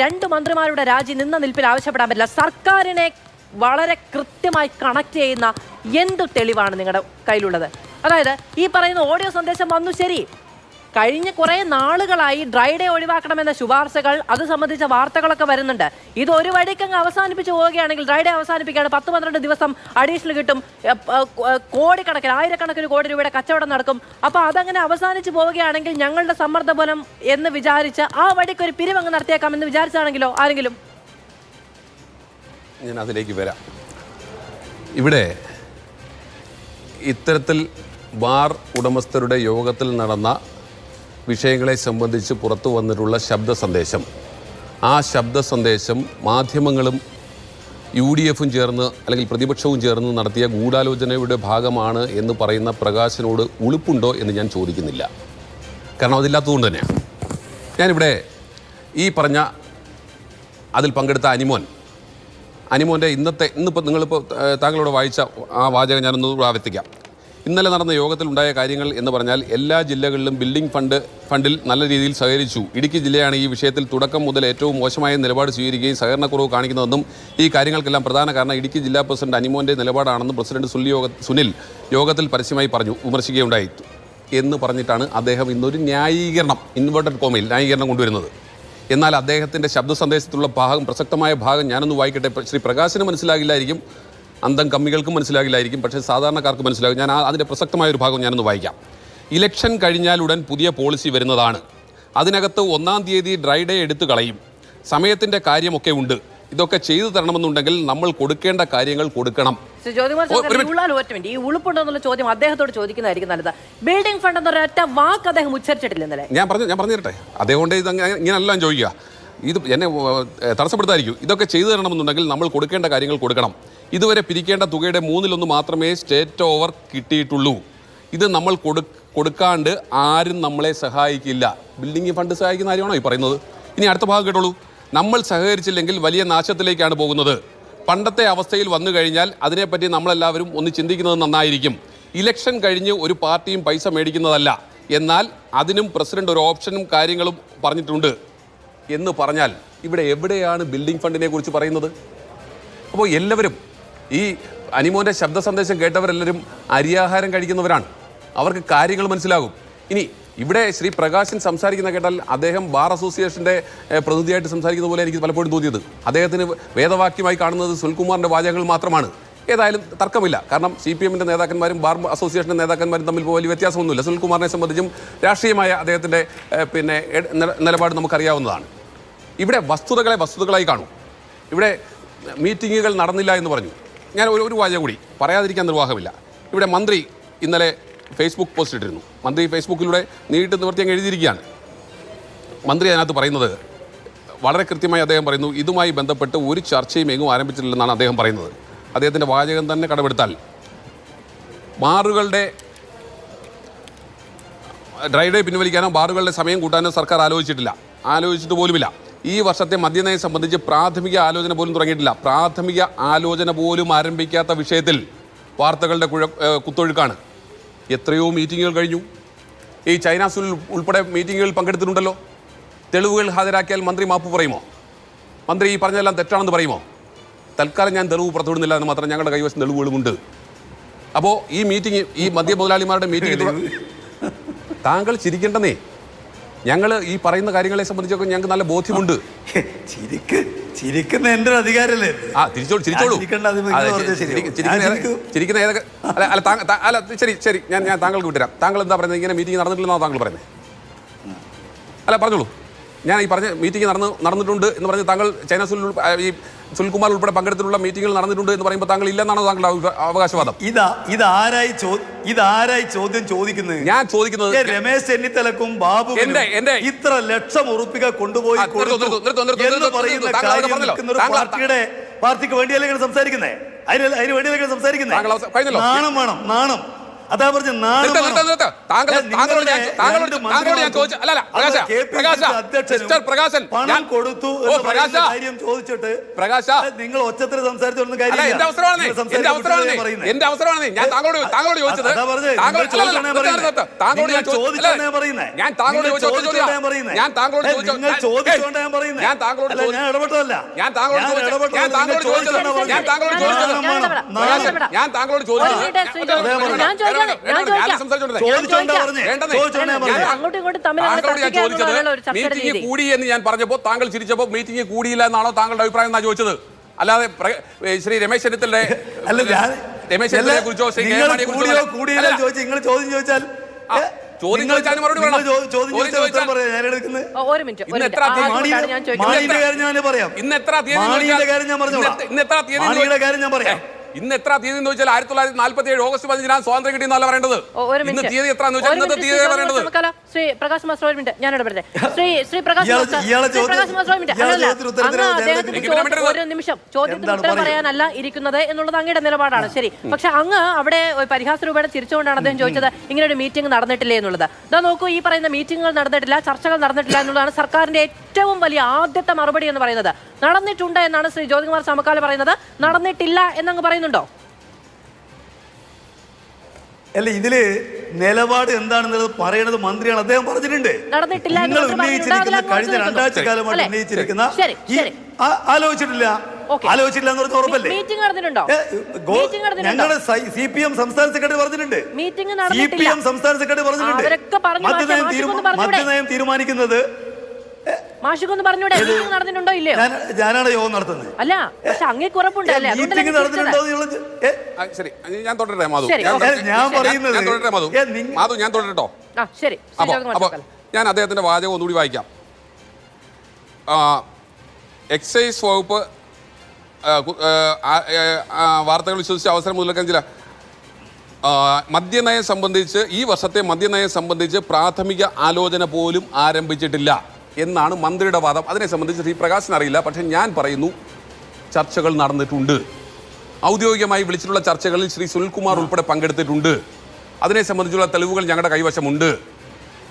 രണ്ട് മന്ത്രിമാരുടെ രാജി നിന്ന നിൽപ്പിൽ ആവശ്യപ്പെടാൻ പറ്റില്ല. സർക്കാരിനെ വളരെ കൃത്യമായി കണക്ട് ചെയ്യുന്ന എന്ത് തെളിവാണ് നിങ്ങളുടെ കയ്യിലുള്ളത്? അതായത് ഈ പറയുന്ന ഓഡിയോ സന്ദേശം വന്നു ശരി. കഴിഞ്ഞ കുറേ നാളുകളായി ഡ്രൈ ഡേ ഒഴിവാക്കണമെന്ന ശുപാർശകൾ അത് സംബന്ധിച്ച വാർത്തകളൊക്കെ വരുന്നുണ്ട്. ഇത് ഒരു വഴിക്കങ്ങ് അവസാനിപ്പിച്ച് പോവുകയാണെങ്കിൽ ഡ്രൈ ഡേ അവസാനിപ്പിക്കുകയാണ്. പത്ത് പന്ത്രണ്ട് ദിവസം അഡീഷണൽ കിട്ടും. കോടിക്കണക്കിന് ആയിരക്കണക്കിന് കോടി രൂപയുടെ കച്ചവടം നടക്കും. അപ്പോൾ അതങ്ങനെ അവസാനിച്ച് പോവുകയാണെങ്കിൽ ഞങ്ങളുടെ സമ്മർദ്ദബലം എന്ന് വിചാരിച്ച് ആ വഴിക്ക് ഒരു പിരിവങ്ങ് നടത്തിയേക്കാമെന്ന് വിചാരിച്ചാണെങ്കിലോ ആരെങ്കിലും? ഞാൻ അതിലേക്ക് വരാം. ഇവിടെ ഇത്തരത്തിൽ ബാർ ഉടമസ്ഥരുടെ യോഗത്തിൽ നടന്ന വിഷയങ്ങളെ സംബന്ധിച്ച് പുറത്തു വന്നിട്ടുള്ള ശബ്ദ സന്ദേശം. ആ ശബ്ദ സന്ദേശം മാധ്യമങ്ങളും യു ഡി എഫും ചേർന്ന് അല്ലെങ്കിൽ പ്രതിപക്ഷവും ചേർന്ന് നടത്തിയ ഗൂഢാലോചനയുടെ ഭാഗമാണ് എന്ന് പറയുന്ന പ്രകാശനോട് ഉളുപ്പുണ്ടോ എന്ന് ഞാൻ ചോദിക്കുന്നില്ല. കാരണം അതില്ലാത്തതുകൊണ്ട് തന്നെയാണ് ഞാനിവിടെ ഈ പറഞ്ഞ അതിൽ പങ്കെടുത്ത അനിമോൻ. അനിമോന്റെ ഇന്നത്തെ ഇന്നിപ്പോൾ നിങ്ങളിപ്പോൾ താങ്കളോട് വായിച്ച ആ വാചകം ഞാനൊന്ന് ആവർത്തിക്കാം ഇന്നലെ നടന്ന യോഗത്തിൽ ഉണ്ടായ കാര്യങ്ങൾ എന്ന് പറഞ്ഞാൽ എല്ലാ ജില്ലകളിലും ബിൽഡിംഗ് ഫണ്ട് ഫണ്ടിൽ നല്ല രീതിയിൽ സഹകരിച്ചു. ഇടുക്കി ജില്ലയാണ് ഈ വിഷയത്തിൽ തുടക്കം മുതൽ ഏറ്റവും മോശമായ നിലപാട് സ്വീകരിക്കുകയും സഹകരണക്കുറവ് കാണിക്കുന്നതെന്നും ഈ കാര്യങ്ങൾക്കെല്ലാം പ്രധാന കാരണം ഇടുക്കി ജില്ലാ പ്രസിഡന്റ് അനിമോന്റെ നിലപാടാണെന്ന് പ്രസിഡന്റ് സുനിൽ യോഗ സുനിൽ യോഗത്തിൽ പരസ്യമായി പറഞ്ഞു. വിമർശിക്കുകയുണ്ടായി. എന്ന് പറഞ്ഞിട്ടാണ് അദ്ദേഹം ഇന്നൊരു ന്യായീകരണം ഇൻവേർട്ടഡ് കോമയിൽ ന്യായീകരണം കൊണ്ടുവരുന്നത്. എന്നാൽ അദ്ദേഹത്തിന്റെ ശബ്ദ സന്ദേശത്തിലുള്ള ഭാഗം പ്രസക്തമായ ഭാഗം ഞാനൊന്ന് വായിക്കട്ടെ. ശ്രീ പ്രകാശിന് മനസ്സിലാകില്ലായിരിക്കും അന്തം കമ്മികൾക്കും മനസ്സിലാകില്ലായിരിക്കും. പക്ഷേ സാധാരണക്കാർക്ക് മനസ്സിലാകും. ഞാൻ അതിന്റെ പ്രസക്തമായ ഒരു ഭാഗം ഞാനൊന്ന് വായിക്കാം. ഇലക്ഷൻ കഴിഞ്ഞാൽ ഉടൻ പുതിയ പോളിസി വരുന്നതാണ്. അതിനകത്ത് ഒന്നാം തീയതി ഡ്രൈ ഡേ എടുത്തു കളയും. സമയത്തിന്റെ കാര്യമൊക്കെ ഉണ്ട്. ഇതൊക്കെ ചെയ്തു തരണമെന്നുണ്ടെങ്കിൽ നമ്മൾ കൊടുക്കേണ്ട കാര്യങ്ങൾ കൊടുക്കണം. ഈ ചോദ്യം അദ്ദേഹത്തോട് ചോദിക്കുന്നതായിരിക്കും നല്ലത്. ബിൽഡിംഗ് ഫണ്ട് വാക്ക് അദ്ദേഹം ഉച്ചരിച്ചിട്ടില്ല ഇന്നലെ. ഞാൻ പറഞ്ഞു ഞാൻ പറഞ്ഞിരട്ടെ? അതേകൊണ്ട് ഇത് അങ്ങനെ ഇങ്ങനെല്ലാം ചോദിക്കുക. ഇത് എന്നെ തടസ്സപ്പെടുത്താതിരിക്കും. ഇതൊക്കെ ചെയ്തു തരണമെന്നുണ്ടെങ്കിൽ നമ്മൾ കൊടുക്കേണ്ട കാര്യങ്ങൾ കൊടുക്കണം. ഇതുവരെ പിരിക്കേണ്ട തുകയുടെ മൂന്നിലൊന്ന് മാത്രമേ സ്റ്റേറ്റ് ഓവർ കിട്ടിയിട്ടുള്ളൂ. ഇത് നമ്മൾ കൊടു കൊടുക്കാണ്ട് ആരും നമ്മളെ സഹായിക്കില്ല. ബിൽഡിംഗ് ഫണ്ട് സഹായിക്കുന്ന കാര്യമാണോ ഈ പറയുന്നത്? ഇനി അടുത്ത ഭാഗം കേട്ടോളൂ. നമ്മൾ സഹകരിച്ചില്ലെങ്കിൽ വലിയ നാശത്തിലേക്കാണ് പോകുന്നത്. പണ്ടത്തെ അവസ്ഥയിൽ വന്നു കഴിഞ്ഞാൽ അതിനെപ്പറ്റി നമ്മളെല്ലാവരും ഒന്ന് ചിന്തിക്കുന്നത് നന്നായിരിക്കും. ഇലക്ഷൻ കഴിഞ്ഞ് ഒരു പാർട്ടിയും പൈസ മേടിക്കുന്നതല്ല. എന്നാൽ അതിനും പ്രസിഡന്റ് ഒരു ഓപ്ഷനും കാര്യങ്ങളും പറഞ്ഞിട്ടുണ്ട്. എന്ന് പറഞ്ഞാൽ ഇവിടെ എവിടെയാണ് ബിൽഡിംഗ് ഫണ്ടിനെ കുറിച്ച് പറയുന്നത്? അപ്പോൾ എല്ലാവരും ഈ അനിമോന്റെ ശബ്ദ സന്ദേശം കേട്ടവരെല്ലാവരും അരിയാഹാരം കഴിക്കുന്നവരാണ്. അവർക്ക് കാര്യങ്ങൾ മനസ്സിലാകും. ഇനി ഇവിടെ ശ്രീ പ്രകാശൻ സംസാരിക്കുന്ന കേട്ടാൽ അദ്ദേഹം ബാർ അസോസിയേഷന്റെ പ്രതിനിധിയായിട്ട് സംസാരിക്കുന്ന പോലെ എനിക്ക് പലപ്പോഴും തോന്നിയത്. അദ്ദേഹത്തിന് വേദവാക്യമായി കാണുന്നത് സുൽകുമാറിന്റെ വാചകങ്ങൾ മാത്രമാണ്. ഏതായാലും തർക്കമില്ല. കാരണം സി പി എമ്മിന്റെ നേതാക്കന്മാരും ബാർ അസോസിയേഷന്റെ നേതാക്കന്മാരും തമ്മിൽ വലിയ വ്യത്യാസമൊന്നുമില്ല. സുൽകുമാറിനെ സംബന്ധിച്ചും രാഷ്ട്രീയമായ അദ്ദേഹത്തിന്റെ പിന്നെ നിലപാട് നമുക്കറിയാവുന്നതാണ്. ഇവിടെ വസ്തുതകളെ വസ്തുതകളായി കാണും. ഇവിടെ മീറ്റിങ്ങുകൾ നടന്നില്ല എന്ന് പറഞ്ഞു. ഞാൻ ഒരു ഒരു വാചകം കൂടി. പറയാതിരിക്കാൻ നിർവാഹമില്ല. ഇവിടെ മന്ത്രി ഇന്നലെ ഫേസ്ബുക്ക് പോസ്റ്റ് ഇട്ടിരുന്നു. മന്ത്രി ഫേസ്ബുക്കിലൂടെ നീട്ട് നിവർത്തി അങ്ങ് എഴുതിയിരിക്കുകയാണ്. മന്ത്രി അതിനകത്ത് പറയുന്നത് വളരെ കൃത്യമായി അദ്ദേഹം പറയുന്നു ഇതുമായി ബന്ധപ്പെട്ട് ഒരു ചർച്ചയും എങ്ങും ആരംഭിച്ചിട്ടില്ലെന്നാണ് അദ്ദേഹം പറയുന്നത്. അദ്ദേഹത്തിന്റെ വാചകം തന്നെ കടമെടുത്താൽ ബാറുകളുടെ ഡ്രൈഡേ പിൻവലിക്കാനോ ബാറുകളുടെ സമയം കൂട്ടാനോ സർക്കാർ ആലോചിച്ചിട്ടില്ല. ആലോചിച്ചിട്ട് പോലുമില്ല. ഈ വർഷത്തെ മദ്യനയം സംബന്ധിച്ച് പ്രാഥമിക ആലോചന പോലും തുടങ്ങിയിട്ടില്ല. പ്രാഥമിക ആലോചന പോലും ആരംഭിക്കാത്ത വിഷയത്തിൽ വാർത്തകളുടെ കുഴ കുത്തൊഴുക്കാണ്. എത്രയോ മീറ്റിങ്ങുകൾ കഴിഞ്ഞു. ഈ ചൈന സുൽ ഉൾപ്പെടെ മീറ്റിങ്ങുകളിൽ പങ്കെടുത്തിട്ടുണ്ടല്ലോ. തെളിവുകൾ ഹാജരാക്കിയാൽ മന്ത്രി മാപ്പ് പറയുമോ? മന്ത്രി ഈ പറഞ്ഞതെല്ലാം തെറ്റാണെന്ന് പറയുമോ? തൽക്കാലം ഞാൻ തെളിവ് പുറത്തുവിടുന്നില്ല എന്ന് മാത്രം ഞങ്ങളുടെ കൈവശം തെളിവുകളുമുണ്ട്. അപ്പോൾ ഈ മീറ്റിംഗ് ഈ മദ്യ മുതലാളിമാരുടെ മീറ്റിംഗ് താങ്കൾ ചിരിക്കേണ്ടെന്നേ. ഞങ്ങൾ ഈ പറയുന്ന കാര്യങ്ങളെ സംബന്ധിച്ചൊക്കെ ഞങ്ങൾക്ക് നല്ല ബോധ്യമുണ്ട്. ചിരിക്ക് ചിരിക്കുന്ന എന്റെ അധികാരല്ലേ? ആ തിരിച്ചോളൂ ചിരിച്ചോളൂ. ചിരിക്കുന്ന ഏതൊക്കെ- അല്ല അല്ല അല്ല ശരി ശരി ഞാൻ ഞാൻ താങ്കൾക്ക് വിട്ടുതരാം. താങ്കൾ എന്താ പറയുന്നത്? ഇങ്ങനെ മീറ്റിംഗ് നടന്നിട്ടില്ലെന്നാണ് താങ്കൾ പറയുന്നത്? അല്ല പറഞ്ഞോളൂ. ഞാൻ ഈ പറഞ്ഞ മീറ്റിംഗ് നടന്ന് നടന്നിട്ടുണ്ട് എന്ന് പറഞ്ഞ് താങ്കൾ ചൈന സുൽ ഈ സുൽകുമാർ ഉൾപ്പെടെ പങ്കെടുത്തിട്ടുള്ള മീറ്റിംഗുകൾ നടന്നിട്ടുണ്ട് എന്ന് പറയുമ്പോൾ താങ്കൾ ഇല്ലെന്നാണോ താങ്കളുടെ അവ- അവകാശവാദം? ഇതാ ഇതാരായി ഇതാരായി ചോദ്യം ചോദിക്കുന്നത്? ഞാൻ ചോദിക്കുന്നത് രമേശ് ചെന്നിത്തലക്കും ബാബു എന്റെ- എന്റെ- ഇത്ര ലക്ഷം ഉറപ്പിക കൊണ്ടുപോയി പാർട്ടിയുടെ പാർട്ടിക്ക് വേണ്ടിയല്ലേ ഇങ്ങനെ സംസാരിക്കുന്നേ? അതിന് അതിന് വേണ്ടിയല്ലേ സംസാരിക്കുന്നത് നാണം വേണം നാണം. അതാ പറഞ്ഞ പ്രകാശൻ പണം കൊടുത്തു കാര്യം ചോദിച്ചിട്ട് പ്രകാശ. നിങ്ങൾ ഒച്ചത്തിൽ സംസാരിച്ചൊന്നും കാര്യം എന്റെ അവസരമാണ് എന്റെ അവസരമാണ് കുറിച്ചാണ് പറയുന്നത്. എന്റെ അവസരമാണ് ഞാൻ താങ്കളോട് താങ്കളോട് ചോദിച്ചത്. താങ്കളോട് ഞാൻ ചോദിച്ചോണ്ടാ പറയുന്നത്. ഞാൻ താങ്കളോട് ചോദിച്ചോണ്ടാ ഞാൻ താങ്കളോട് ഏ, നിങ്ങൾ ചോദിച്ചോണ്ടാ ഞാൻ പറയുന്നത്. ഞാൻ താങ്കളോട് ഞാൻ ഇടപെട്ടതല്ല. ഞാൻ താങ്കളോട് ഞാൻ ചോദിച്ച- ഞാൻ താങ്കളോട് ചോദിച്ചത് ഞാൻ താങ്കളോട്. ചോദിച്ചത് ഞാൻ താങ്കളോട് ചോദിച്ചത് അങ്ങോട്ടും ഇങ്ങോട്ടും തമ്മിൽ മീറ്റിംഗ് കൂടി എന്ന് ഞാൻ പറഞ്ഞപ്പോൾ താങ്കൾ ചിരിച്ചപ്പോൾ മീറ്റിംഗ് കൂടിയില്ല എന്നാണോ താങ്കളുടെ അഭിപ്രായം എന്നാ ചോദിച്ചത്? അല്ലാതെ ശ്രീ രമേശ് ചെന്നിത്തലിന്റെ രമേശ് ചെന്നിത്തലയെ കുറിച്ചോ ശ്രീ. കൂടിയില്ലോ ചോദിച്ചു നിങ്ങൾ ചോദ്യം ചോദിച്ചാൽ ഞാൻ പറയാം. ഇന്ന് എത്ര തീയതി ഞാൻ പറയാം. ഇന്ന് എത്ര തീയതി എന്ന് വെച്ചാൽ ആയിരത്തി തൊള്ളായിരത്തി നാൽപ്പത്തി ഏഴ് ഓഗസ്റ്റ് പതിനഞ്ചിനാണ് സ്വാതന്ത്ര്യം കിട്ടിയെന്നല്ല പറയേണ്ടത്? ഇന്ന് തീയതി എത്ര എന്ന് വെച്ചാൽ ഇന്നത്തെ തീയതി പറയേണ്ടത്? ശ്രീ പ്രകാശ് മാസ്റ്റർ ഒരു മിനിറ്റ്. ഞാൻ ഇടപെടട്ടെ ശ്രീ ശ്രീ പ്രകാശ് മാസ്റ്റർ. ഒരു നിമിഷം. ചോദ്യത്തിന് ഉത്തരം പറയാനല്ല ഇരിക്കുന്നത് എന്നുള്ളത് അങ്ങയുടെ നിലപാടാണ്. ശരി. പക്ഷെ അങ്ങ് അവിടെ പരിഹാസ രൂപയുടെ തിരിച്ചുകൊണ്ടാണ് അദ്ദേഹം ചോദിച്ചത് ഇങ്ങനെ ഒരു മീറ്റിംഗ് നടന്നിട്ടില്ലേ എന്നുള്ളത്. ഇതാ നോക്കൂ ഈ പറയുന്ന മീറ്റിംഗുകൾ നടന്നിട്ടില്ല ചർച്ചകൾ നടന്നിട്ടില്ല എന്നുള്ളതാണ് സർക്കാരിന്റെ ഏറ്റവും വലിയ ആദ്യത്തെ മറുപടി എന്ന് പറയുന്നത് നടന്നിട്ടുണ്ട് എന്നാണ് ശ്രീ ജ്യോതികുമാർ സമക്കാല പറയുന്നത്. നടന്നിട്ടില്ല എന്നങ്ങ് പറയുന്നുണ്ടോ? അല്ല ഇതിൽ നിലപാട് എന്താണെന്നുള്ളത് പറയണത് മന്ത്രിയാണ്. അദ്ദേഹം പറഞ്ഞിട്ടുണ്ട്. നിങ്ങൾ. ഉന്നയിച്ചിരിക്കുന്ന കഴിഞ്ഞ രണ്ടാഴ്ച. കാലമായിട്ട് ഉന്നയിച്ചിരിക്കുന്ന ആലോചിച്ചിട്ടില്ല. ആലോചിച്ചില്ല എന്ന് പറഞ്ഞ ഉറപ്പല്ലേ? ഞങ്ങളുടെ സി പി എം സംസ്ഥാന സെക്രട്ടറി പറഞ്ഞിട്ടുണ്ട്. സി പി എം സംസ്ഥാന സെക്രട്ടറി പറഞ്ഞിട്ടുണ്ട്? മദ്യനയം തീരുമാനിക്കുന്നത് മാഷിക്കൊന്ന് പറഞ്ഞൂടെ? മീറ്റിംഗ് നടന്നിട്ടുണ്ടോ ഇല്ലയോ? ഞാൻ ഞാനാണ് യോഗം നടത്തുന്നത്. അല്ല പക്ഷെ അങ്ങേക്ക് ഉറപ്പുണ്ട്. അല്ലേ? മീറ്റിംഗ് നടന്നിട്ടുണ്ടോ ശരി. ഞാൻ തുടരട്ടെ മാധു? ഞാൻ പറയുന്നത് മാധു? മാധു ഞാൻ തുടരട്ടോ ആ ശരി. ഞാൻ അദ്ദേഹത്തിന്റെ വാചകം ഒന്നുകൂടി വായിക്കാം. ആ, എക്സൈസ് വകുപ്പ് ആ, ആ, ആ, ആ, വാർത്തകൾ വിശ്വസിച്ച അവസരം മുതലെടുക്കാൻ ചില മദ്യനയം സംബന്ധിച്ച് ഈ വർഷത്തെ മദ്യനയം സംബന്ധിച്ച് പ്രാഥമിക ആലോചന പോലും ആരംഭിച്ചിട്ടില്ല. എന്നാണ് മന്ത്രിയുടെ വാദം. അതിനെ സംബന്ധിച്ച് ശ്രീ പ്രകാശിന് അറിയില്ല. പക്ഷേ ഞാൻ പറയുന്നു ചർച്ചകൾ നടന്നിട്ടുണ്ട്. ഔദ്യോഗികമായി വിളിച്ചിട്ടുള്ള ചർച്ചകളിൽ ശ്രീ സുനിൽകുമാർ ഉൾപ്പെടെ പങ്കെടുത്തിട്ടുണ്ട്. അതിനെ സംബന്ധിച്ചുള്ള തെളിവുകൾ ഞങ്ങളുടെ കൈവശമുണ്ട്.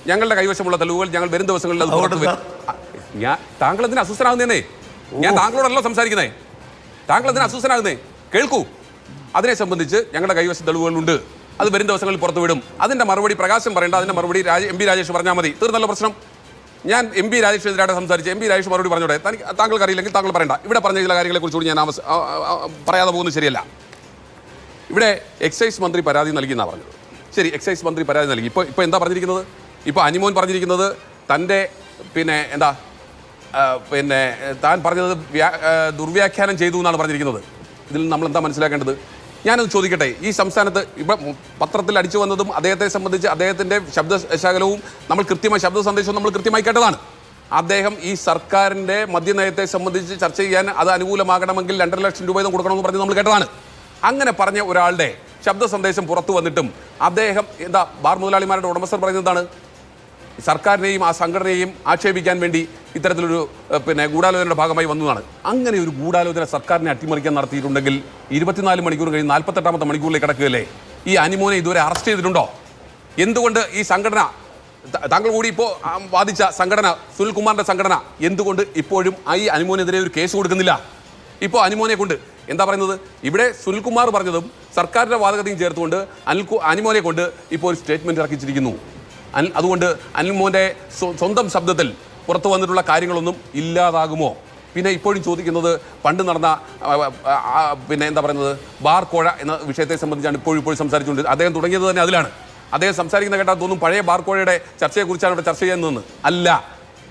ഞങ്ങളുടെ കൈവശമുള്ള തെളിവുകൾ ഞങ്ങൾ വരും ദിവസങ്ങളിൽ അത് പുറത്തു. ഞാൻ താങ്കൾ എന്തിനാ അസ്വസ്ഥനാകുന്നേ? ഞാൻ താങ്കളോടല്ലോ സംസാരിക്കുന്നേ. താങ്കൾ എന്തിനാ അസ്വസ്ഥനാകുന്നേ? കേൾക്കൂ. അതിനെ സംബന്ധിച്ച് ഞങ്ങളുടെ കൈവശം തെളിവുകളുണ്ട്. അത് വരും ദിവസങ്ങളിൽ പുറത്തുവിടും. അതിന്റെ മറുപടി പ്രകാശം പറയേണ്ട അതിന്റെ മറുപടി രാജ എം പി രാജേഷ് പറഞ്ഞാൽ മതി. തീർന്നല്ലോ പ്രശ്നം. ഞാൻ എം പി രാജേഷിനെതിരായിട്ട് സംസാരിച്ച് എം പി രാജേഷ് മറുപടി പറഞ്ഞോടെ താങ്കൾക്ക് അറിയില്ലെങ്കിൽ താങ്കൾ പറയണ്ട. ഇവിടെ പറഞ്ഞ ചില കാര്യങ്ങളെക്കുറിച്ച് കൂടി ഞാൻ ആവസ്- ആ, ആ, ആ, പറയാതെ പോകുന്നത് ശരിയല്ല. ഇവിടെ എക്സൈസ് മന്ത്രി പരാതി നൽകി എന്നാണ് പറഞ്ഞത്. ശരി എക്സൈസ് മന്ത്രി പരാതി നൽകി. ഇപ്പോൾ ഇപ്പോൾ എന്താ പറഞ്ഞിരിക്കുന്നത്? ഇപ്പോൾ അനിമോൻ പറഞ്ഞിരിക്കുന്നത് തന്റെ പിന്നെ എന്താ പിന്നെ താൻ പറഞ്ഞത് ദുർവ്യാഖ്യാനം ചെയ്തു എന്നാണ് പറഞ്ഞിരിക്കുന്നത്. ഇതിൽ നമ്മൾ എന്താ മനസ്സിലാക്കേണ്ടത്? ഞാനത് ചോദിക്കട്ടെ ഈ സംസ്ഥാനത്ത് ഇപ്പം പത്രത്തിൽ അടിച്ചു വന്നതും അദ്ദേഹത്തെ സംബന്ധിച്ച് അദ്ദേഹത്തിന്റെ ശബ്ദശകലവും നമ്മൾ കൃത്യമായി ശബ്ദ സന്ദേശവും നമ്മൾ കൃത്യമായി കേട്ടതാണ്. അദ്ദേഹം ഈ സർക്കാരിന്റെ മദ്യനയത്തെ സംബന്ധിച്ച് ചർച്ച ചെയ്യാൻ അത് അനുകൂലമാകണമെങ്കിൽ രണ്ടര ലക്ഷം രൂപ കൊടുക്കണമെന്ന് പറഞ്ഞ് നമ്മൾ കേട്ടതാണ്. അങ്ങനെ പറഞ്ഞ ഒരാളുടെ ശബ്ദ സന്ദേശം പുറത്തു വന്നിട്ടും അദ്ദേഹം എന്താ ബാർ മുതലാളിമാരുടെ ഉടമസ്ഥർ പറയുന്നതാണ് സർക്കാരിനെയും ആ സംഘടനയെയും ആക്ഷേപിക്കാൻ വേണ്ടി ഇത്തരത്തിലൊരു പിന്നെ ഗൂഢാലോചനയുടെ ഭാഗമായി വന്നതാണ്. അങ്ങനെ ഒരു ഗൂഢാലോചന സർക്കാരിനെ അട്ടിമറിക്കാൻ നടത്തിയിട്ടുണ്ടെങ്കിൽ ഇരുപത്തിനാല് മണിക്കൂർ കഴിഞ്ഞ് നാൽപ്പത്തെട്ടാമത്തെ മണിക്കൂറിലേക്ക് കിടക്കുകയല്ലേ? ഈ അനിമോനെ ഇതുവരെ അറസ്റ്റ് ചെയ്തിട്ടുണ്ടോ? എന്തുകൊണ്ട് ഈ സംഘടന താങ്കൾ കൂടി ഇപ്പോൾ വാദിച്ച സംഘടന സുനിൽകുമാറിന്റെ സംഘടന എന്തുകൊണ്ട് ഇപ്പോഴും ഈ അനിമോനെതിരെ ഒരു കേസ് കൊടുക്കുന്നില്ല? ഇപ്പോൾ അനിമോനെ കൊണ്ട് എന്താ പറയുന്നത്? ഇവിടെ സുനിൽകുമാർ പറഞ്ഞതും സർക്കാരിന്റെ വാദഗതിയും ചേർത്തുകൊണ്ട് അനിൽ അനിമോനെ കൊണ്ട് ഇപ്പോൾ ഒരു സ്റ്റേറ്റ്മെന്റ് ഇറക്കിച്ചിരിക്കുന്നു. അനിൽ അതുകൊണ്ട് അനിൽ മോന്റെ സ്വന്തം ശബ്ദത്തിൽ പുറത്തു വന്നിട്ടുള്ള കാര്യങ്ങളൊന്നും ഇല്ലാതാകുമോ? പിന്നെ ഇപ്പോഴും ചോദിക്കുന്നത് പണ്ട് നടന്ന പിന്നെ എന്താ പറയുന്നത് ബാർ കോഴ എന്ന വിഷയത്തെ സംബന്ധിച്ചാണ് ഇപ്പോഴും ഇപ്പോഴും സംസാരിച്ചുകൊണ്ട് അദ്ദേഹം തുടങ്ങിയത് തന്നെ അതിലാണ്. അദ്ദേഹം സംസാരിക്കുന്ന കേട്ടാൽ തോന്നും പഴയ ബാർ കോഴയുടെ ചർച്ചയെക്കുറിച്ചാണ് ഇവിടെ ചർച്ച ചെയ്യുന്നതെന്ന്. അല്ല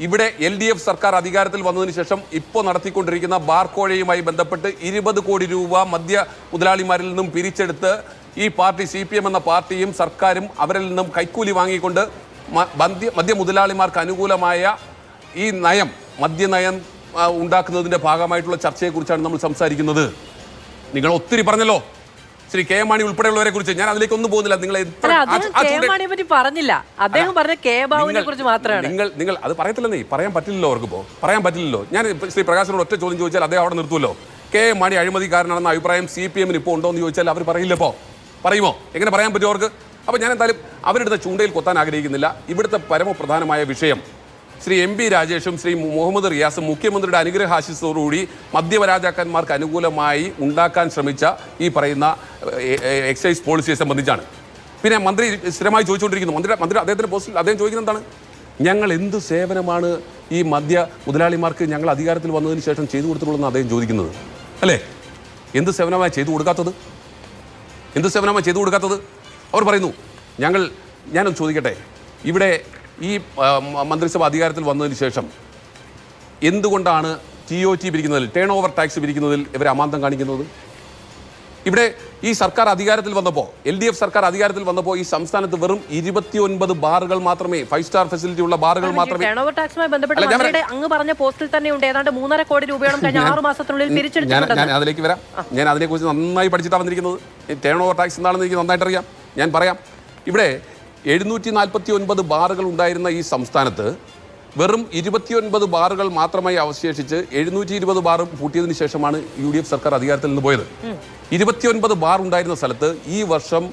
ഇവിടെ എൽ ഡി എഫ് സർക്കാർ അധികാരത്തിൽ വന്നതിന് ശേഷം ഇപ്പോൾ നടത്തിക്കൊണ്ടിരിക്കുന്ന ബാർ കോഴയുമായി ബന്ധപ്പെട്ട് ഇരുപത് കോടി രൂപ മദ്യ മുതലാളിമാരിൽ നിന്നും പിരിച്ചെടുത്ത് ഈ പാർട്ടി സി പി എം എന്ന പാർട്ടിയും സർക്കാരും അവരിൽ നിന്നും കൈക്കൂലി വാങ്ങിക്കൊണ്ട് മദ്യ മദ്യ മുതലാളിമാർക്ക് അനുകൂലമായ ഈ നയം മദ്യനയം ഉണ്ടാക്കുന്നതിന്റെ ഉണ്ടാക്കുന്നതിന്റെ ഭാഗമായിട്ടുള്ള ചർച്ചയെക്കുറിച്ചാണ് നമ്മൾ സംസാരിക്കുന്നത്. നിങ്ങൾ ഒത്തിരി പറഞ്ഞല്ലോ. ശ്രീ കെ എം മാണി ഉൾപ്പെടെയുള്ളവരെ കുറിച്ച്. ഞാൻ അതിലേക്ക് ഒന്നും പോകുന്നില്ല. നിങ്ങൾ പറ്റി പറഞ്ഞില്ല. അദ്ദേഹം പറഞ്ഞ കെ ബാബുവിനെ കുറിച്ച് മാത്രമാണ്. നിങ്ങൾ നിങ്ങൾ അത് പറയത്തില്ലെന്നേ പറയാൻ പറ്റില്ലല്ലോ അവർക്ക് ഇപ്പോൾ പറയാൻ പറ്റില്ലല്ലോ. ഞാൻ ശ്രീ പ്രകാശനോട് ഒറ്റ ചോദ്യം ചോദിച്ചാൽ അദ്ദേഹം അവിടെ നിർത്തുമല്ലോ. കെ എം മാണി അഴിമതിക്കാരനാണെന്ന അഭിപ്രായം സി പി എമ്മിന് ഇപ്പോൾ ഉണ്ടോ എന്ന് ചോദിച്ചാൽ അവർ പറയില്ല ഇപ്പോൾ പറയുമോ? എങ്ങനെ പറയാൻ പറ്റുമോ അവർക്ക്? അപ്പോൾ ഞാൻ എന്തായാലും അവരെടുത്ത ചൂണ്ടയിൽ കൊത്താൻ ആഗ്രഹിക്കുന്നില്ല. ഇവിടുത്തെ പരമപ്രധാനമായ വിഷയം ശ്രീ എം പി രാജേഷും ശ്രീ മുഹമ്മദ് റിയാസും മുഖ്യമന്ത്രിയുടെ അനുഗ്രഹാശിസോടുകൂടി മദ്യപരാജാക്കന്മാർക്ക് അനുകൂലമായി ഉണ്ടാക്കാൻ ശ്രമിച്ച ഈ പറയുന്ന എക്സൈസ് പോളിസിയെ സംബന്ധിച്ചാണ്. പിന്നെ മന്ത്രി സ്ഥിരമായി ചോദിച്ചുകൊണ്ടിരിക്കുന്നു. മന്ത്രി മന്ത്രി അദ്ദേഹത്തിന്റെ പോസ്റ്റിൽ അദ്ദേഹം ചോദിക്കുന്നത് എന്താണ്? ഞങ്ങൾ എന്ത് സേവനമാണ് ഈ മദ്യ മുതലാളിമാർക്ക് ഞങ്ങൾ അധികാരത്തിൽ വന്നതിന് ശേഷം ചെയ്തു കൊടുത്തിട്ടുള്ളതെന്ന് അദ്ദേഹം ചോദിക്കുന്നത്. അല്ലേ? എന്ത് സേവനമായി ചെയ്തു കൊടുക്കാത്തത്? എന്ത് സേവനമാണ് ചെയ്തു കൊടുക്കാത്തത്? അവർ പറയുന്നു ഞങ്ങൾ ഞാനൊന്ന് ചോദിക്കട്ടെ ഇവിടെ ഈ മന്ത്രിസഭ അധികാരത്തിൽ വന്നതിന് ശേഷം എന്തുകൊണ്ടാണ് ടി ഒ ടി പിരിക്കുന്നതിൽ ടേൺ ഓവർ ടാക്സ് പിരിക്കുന്നതിൽ ഇവർ അമാന്തം കാണിക്കുന്നത്? ഇവിടെ ഈ സർക്കാർ അധികാരത്തിൽ വന്നപ്പോൾ എൽ ഡി എഫ് സർക്കാർ അധികാരത്തിൽ വന്നപ്പോൾ ഈ സംസ്ഥാനത്ത് വെറും ഇരുപത്തിയൊൻപത് ബാറുകൾ മാത്രമേ ഫൈവ് സ്റ്റാർ ഫെസിലിറ്റി ഉള്ള ബാറുകൾ മാത്രമേ ടേണോവർ ഓവർ ടാക്സുമായി ബന്ധപ്പെട്ട് ഞാൻ മന്ത്രിയുടെ അങ്ങ് പറഞ്ഞ പോസ്റ്റിൽ തന്നെയുണ്ട് ഏതാണ്ട് മൂന്നര കോടി രൂപയോളം കഴിഞ്ഞ ആറ് മാസത്തിനുള്ളിൽ പിരിച്ചെടുത്തിട്ടുണ്ട്. ഞാൻ അതിലേക്ക് വരാം. ഞാൻ അതിനെക്കുറിച്ച് നന്നായി പഠിച്ചിട്ടാണ് വന്നിരിക്കുന്നത്. ടേൺ ഓവർ ടാക്സ് എന്താണെന്ന് എനിക്ക് നന്നായിട്ട് അറിയാം ഞാൻ പറയാം. ഇവിടെ എഴുന്നൂറ്റി നാൽപ്പത്തി ഒൻപത് ബാറുകൾ ഉണ്ടായിരുന്ന ഈ സംസ്ഥാനത്ത് വെറും ഇരുപത്തിയൊൻപത് ബാറുകൾ മാത്രമായി അവശേഷിച്ച് എഴുന്നൂറ്റി ഇരുപത് ബാറും പൂട്ടിയതിനു ശേഷമാണ് യു ഡി എഫ് സർക്കാർ അധികാരത്തിൽ നിന്ന് പോയത്. ഇരുപത്തിയൊൻപത് ബാർ ഉണ്ടായിരുന്ന സ്ഥലത്ത് ഈ വർഷം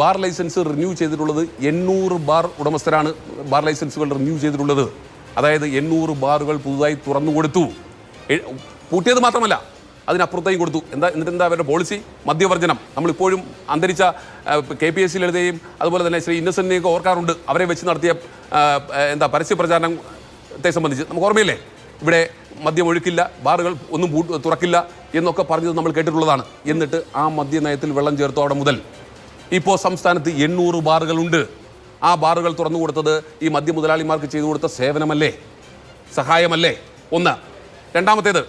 ബാർ ലൈസൻസ് റിന്യൂ ചെയ്തിട്ടുള്ളത് എണ്ണൂറ് ബാർ ഉടമസ്ഥരാണ് ബാർ ലൈസൻസുകൾ റിന്യൂ ചെയ്തിട്ടുള്ളത്. അതായത് എണ്ണൂറ് ബാറുകൾ പുതുതായി തുറന്നു കൊടുത്തു. പൂട്ടിയത് മാത്രമല്ല അതിനപ്പുറത്തേക്ക് കൊടുത്തു. എന്താ എന്നിട്ട് എന്താ അവരുടെ പോളിസി മദ്യവർജനം. നമ്മളിപ്പോഴും അന്തരിച്ച കെ പി എസ് സി ലളിതയും അതുപോലെ തന്നെ ശ്രീ ഇന്നസെന്റിനെയൊക്കെ ഓർക്കാറുണ്ട്. അവരെ വെച്ച് നടത്തിയ എന്താ പരസ്യ പ്രചാരണത്തെ സംബന്ധിച്ച് നമുക്ക് ഓർമ്മയില്ലേ? ഇവിടെ മദ്യം ഒഴുക്കില്ല ബാറുകൾ ഒന്നും തുറക്കില്ല എന്നൊക്കെ പറഞ്ഞത് നമ്മൾ കേട്ടിട്ടുള്ളതാണ്. എന്നിട്ട് ആ മദ്യനയത്തിൽ വെള്ളം ചേർത്തു അവിടെ മുതൽ. ഇപ്പോൾ സംസ്ഥാനത്ത് എണ്ണൂറ് ബാറുകളുണ്ട്. ആ ബാറുകൾ തുറന്നു കൊടുത്തത് ഈ മദ്യ മുതലാളിമാർക്ക് ചെയ്തു കൊടുത്ത സേവനമല്ലേ? സഹായമല്ലേ? ഒന്ന്. രണ്ടാമത്തേത്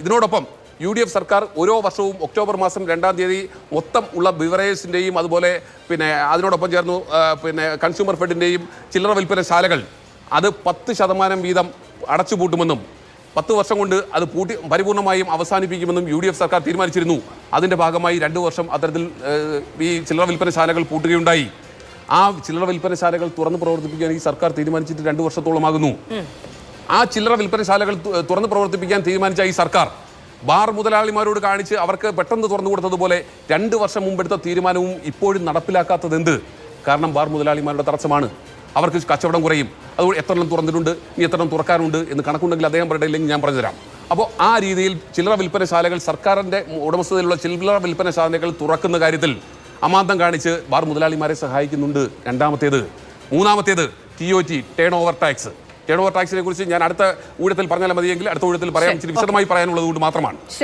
ഇതിനോടൊപ്പം യു ഡി എഫ് സർക്കാർ ഓരോ വർഷവും ഒക്ടോബർ മാസം രണ്ടാം തീയതി മൊത്തം ഉള്ള ബിവറേജിന്റെയും അതുപോലെ പിന്നെ അതിനോടൊപ്പം ചേർന്നു പിന്നെ കൺസ്യൂമർ ഫെഡിന്റെയും ചില്ലറ വിൽപ്പനശാലകൾ അത് പത്ത് ശതമാനം വീതം അടച്ചുപൂട്ടുമെന്നും പത്ത് വർഷം കൊണ്ട് അത് പൂട്ടി പരിപൂർണമായും അവസാനിപ്പിക്കുമെന്നും യു ഡി എഫ് സർക്കാർ തീരുമാനിച്ചിരുന്നു. അതിന്റെ ഭാഗമായി രണ്ട് വർഷം അത്തരത്തിൽ ഈ ചില്ലറ വിൽപ്പനശാലകൾ പൂട്ടുകയുണ്ടായി. ആ ചില്ലറ വിൽപ്പനശാലകൾ തുറന്ന് പ്രവർത്തിപ്പിക്കാൻ ഈ സർക്കാർ തീരുമാനിച്ചിട്ട് രണ്ട് വർഷത്തോളമാകുന്നു. ആ ചില്ലറ വിൽപ്പനശാലകൾ തുറന്ന് പ്രവർത്തിപ്പിക്കാൻ തീരുമാനിച്ച ഈ സർക്കാർ ബാർ മുതലാളിമാരോട് കാണിച്ച് അവർക്ക് പെട്ടെന്ന് തുറന്നു കൊടുത്തതുപോലെ രണ്ട് വർഷം മുമ്പെടുത്ത തീരുമാനവും ഇപ്പോഴും നടപ്പിലാക്കാത്തത് എന്ത് കാരണം ബാർ മുതലാളിമാരുടെ തടസ്സമാണ്. അവർക്ക് കച്ചവടം കുറയും. അതുകൊണ്ട് എത്രണം തുറന്നിട്ടുണ്ട്? ഇനി എത്രണം തുറക്കാറുണ്ട് തുറക്കാനുണ്ട് എന്ന് കണക്കുണ്ടെങ്കിൽ അദ്ദേഹം പറഞ്ഞില്ലെങ്കിൽ ഞാൻ പറഞ്ഞുതരാം. അപ്പോൾ ആ രീതിയിൽ ചില്ലറ വിൽപ്പനശാലകൾ സർക്കാരിന്റെ ഉടമസ്ഥതയിലുള്ള ചില്ലറ വിൽപ്പനശാലകൾ തുറക്കുന്ന കാര്യത്തിൽ അമാന്തം കാണിച്ച് ബാർ മുതലാളിമാരെ സഹായിക്കുന്നുണ്ട്. രണ്ടാമത്തേത്. മൂന്നാമത്തേത് T O T turnover tax turnover ടാക്സിനെ കുറിച്ച് ഞാൻ അടുത്ത ഊഴത്തിൽ പറഞ്ഞാൽ മതിയെങ്കിൽ അടുത്ത ഊഴത്തിൽ പറയാൻ ഇച്ചിരി വിശദമായി പറയാനുള്ളത് കൊണ്ട് മാത്രമാണ്.